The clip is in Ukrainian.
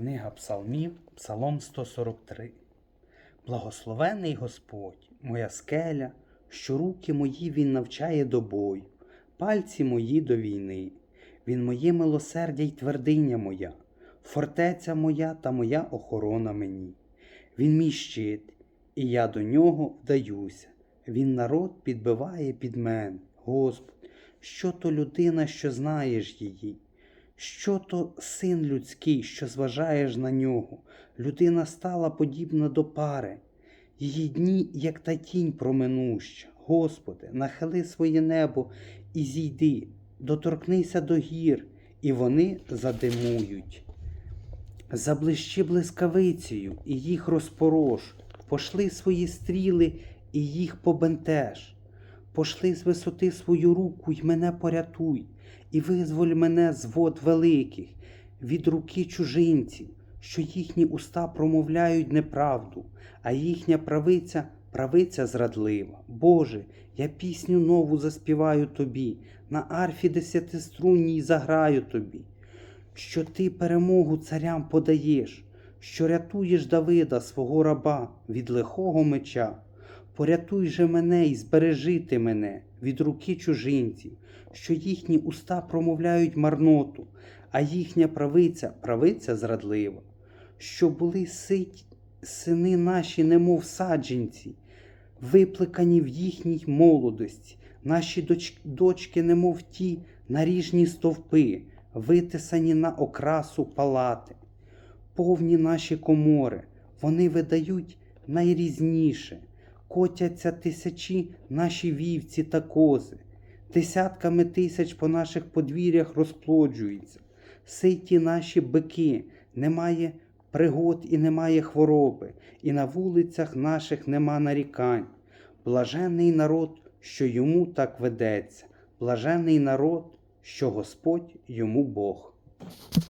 Книга Псалмів, Псалом 143. Благословений Господь, моя скеля, що руки мої Він навчає до бою, пальці мої до війни. Він моє милосердя й твердиня моя, фортеця моя та моя охорона мені. Він мій щит, і я до нього вдаюся. Він народ підбиває під мене. Господь, що то людина, що знаєш її? Що то син людський, що зважаєш на нього? Людина стала подібна до пари, її дні, як та тінь проминуща. Господи, нахили своє небо і зійди, доторкнися до гір, і вони задимують. Заблищи блискавицею, і їх розпорош, пошли свої стріли, і їх побентеж. Пошли з висоти свою руку й мене порятуй, і визволь мене з вод великих, від руки чужинців, що їхні уста промовляють неправду, а їхня правиця правиця зрадлива. Боже, я пісню нову заспіваю тобі, на арфі десятиструнній заграю тобі, що ти перемогу царям подаєш, що рятуєш Давида, свого раба, від лихого меча. Порятуй же мене і збережи ти мене від руки чужинців, що їхні уста промовляють марноту, а їхня правиця правиця зрадлива, що були сить сини наші, немов саджанці, випликані в їхній молодості, наші доч, дочки, немов ті наріжні стовпи, витисані на окрасу палати, повні наші комори, вони видають найрізніше котяться тисячі наші вівці та кози, десятками тисяч по наших подвір'ях розплоджуються, ситі наші бики, немає пригод і немає хвороби, і на вулицях наших нема нарікань. Блажений народ, що йому так ведеться, блажений народ, що Господь йому Бог.